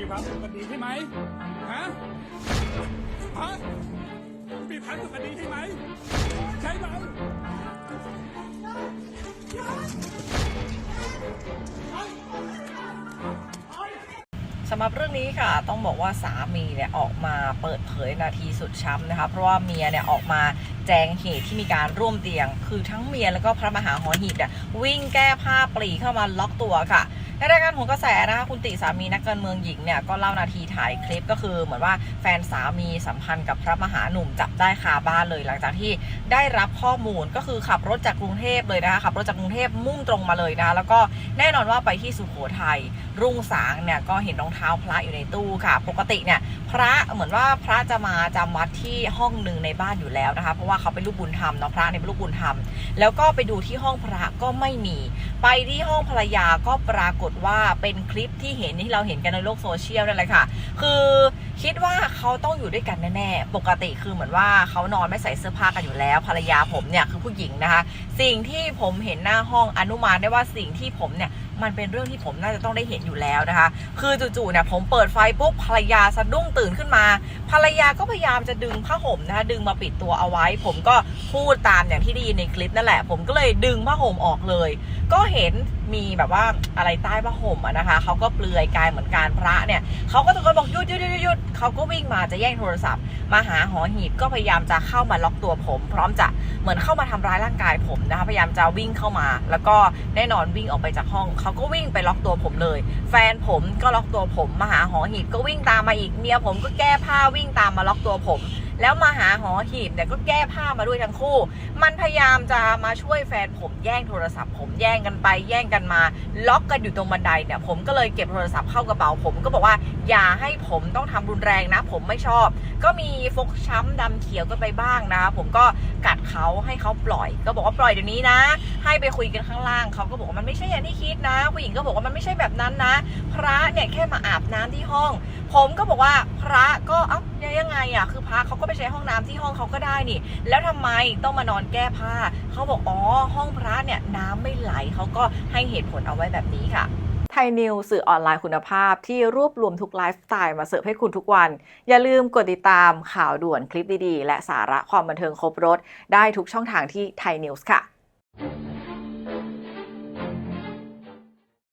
มีความสุขกันดีใช่ไหมฮะฮะมีความสุขกันดีใช่ไหมใช่ไหมสำหรับเรื่องนี้ค่ะต้องบอกว่าสามีเนี่ยออกมาเปิดเผยนาทีสุดช้ำนะคะเพราะว่าเมียเนี่ยออกมาแจงเหตุที่มีการร่วมเตียง คือทั้งเมียแล้วก็พระมหาหอหีบเนี่ยวิ่งแก้ผ้าปรีเข้ามาล็อกตัวค่ะ ในรายการของกระแสนะคะคุณติสามีนักการเมืองหญิงเนี่ยก็เล่านาทีถ่ายคลิปก็คือ เหมือนว่าแฟนสามีสัมพันธ์กับพระมหาหนุ่มจับได้คาบ้านเลยหลังจากที่ได้รับข้อมูลก็คือขับรถจากกรุงเทพเลยนะคะขับรถจากกรุงเทพมุ่งตรงมาเลยนะแล้วก็แน่นอนว่าไปที่สุโขทัยรุ่งสางเนี่ยก็เห็นรองเท้าพระอยู่ในตู้ค่ะ ปกติเนี่ยพระเหมือนว่าพระจะมาจำวัดที่ห้องหนึ่งในบ้านอยู่แล้วนะคะเพราะว่าเขาเป็นลูกบุญธรรมเนาะพระเนี่ยเป็นลูกบุญธรรม แล้วก็ไปดูที่ห้องพระก็ไม่มี ไปที่ห้องภรรยาก็ปรากฏว่าเป็นคลิปที่เห็นที่เราเห็นกันในโลกโซเชียลนั่นแหละค่ะ คือคิดว่าเขาต้องอยู่ด้วยกันแน่ๆ ปกติคือเหมือนว่าเขานอนไม่ใส่เสื้อผ้ากันอยู่แล้ว ภรรยาผมเนี่ยคือผู้หญิงนะคะ สิ่งที่ผมเห็นหน้าห้องอนุมานได้ว่าสิ่งที่ผมเนี่ยมันเป็นเรื่องที่ผมน่าจะต้องได้เห็นอยู่แล้วนะคะ คือจู่ๆเนี่ยผมเปิดไฟปุ๊บภรรยาสะดุ้งตื่นขึ้นมา ภรรยาก็พยายามจะดึงผ้าห่มนะคะดึงมาปิดตัวเอาไว้ ผมก็พูดตามอย่างที่ได้ยินในคลิปนั่นแหละ ผมก็เลยดึงผ้าห่มออกเลย ก็เห็นมีแบบว่าอะไรใต้ผ้าห่มอะนะคะเขาก็เปลือยกายเหมือนการพระเนี่ยเขาก็ตะโกนบอกหยุดหยุดหยุดหยุดเขาก็วิ่งมาจะแย่งโทรศัพท์ มาหาหอหีบก็พยายามจะเข้ามาล็อกตัวผม พร้อมจะเหมือนเข้ามาทำร้ายร่างกายผมนะคะพยายามจะวิ่งเข้ามา แล้วก็แน่นอนวิ่งออกไปจากห้องเขาก็วิ่งไปล็อกตัวผมเลย แฟนผมก็ล็อกตัวผมมาหาหอหีบก็วิ่งตามมาอีกเมียผมก็แก้ผ้าวิ่งตามมาล็อกตัวผม แล้วมาหาหอหีบเนี่ยก็แก้ผ้ามาด้วยทั้งคู่ มันพยายามจะมาช่วยแฟนผมแย่งโทรศัพท์ ผมแย่งกันไปแย่งกันมา ล็อกกันอยู่ตรงบันไดเนี่ยผมก็เลยเก็บโทรศัพท์เข้ากระเป๋าผมก็บอกว่าอย่าให้ผมต้องทำรุนแรงนะ ผมไม่ชอบ ก็มีฟกช้ำดำเขียวกันไปบ้างนะผมก็กัดเขาให้เขาปล่อย ก็บอกว่าปล่อยเดี๋ยวนี้นะ ให้ไปคุยกันข้างล่างเขาก็บอกว่ามันไม่ใช่อย่างที่คิดนะ ผู้หญิงก็บอกว่ามันไม่ใช่แบบนั้นนะ พระเนี่ยแค่มาอาบน้ำที่ห้อง ผมก็บอกว่าพระก็เอ้า ยังไงอะคือพระเขาก็ไปใช้ห้องน้ำที่ห้องเขาก็ได้นี่ แล้วทำไมต้องมานอนแก้ผ้าเขาบอกอ๋อห้องพระเนี่ยน้ำไม่ไหลเขาก็ให้เหตุผลเอาไว้แบบนี้ค่ะไทยนิวสื่อออนไลน์คุณภาพที่รวบรวมทุกไลฟ์สไตล์มาเสิร์ฟให้คุณทุกวัน อย่าลืมกดติดตามข่าวด่วนคลิปดีๆ และสาระความบันเทิงครบรถ ได้ทุกช่องทางที่ไทยนิวส์ค่ะ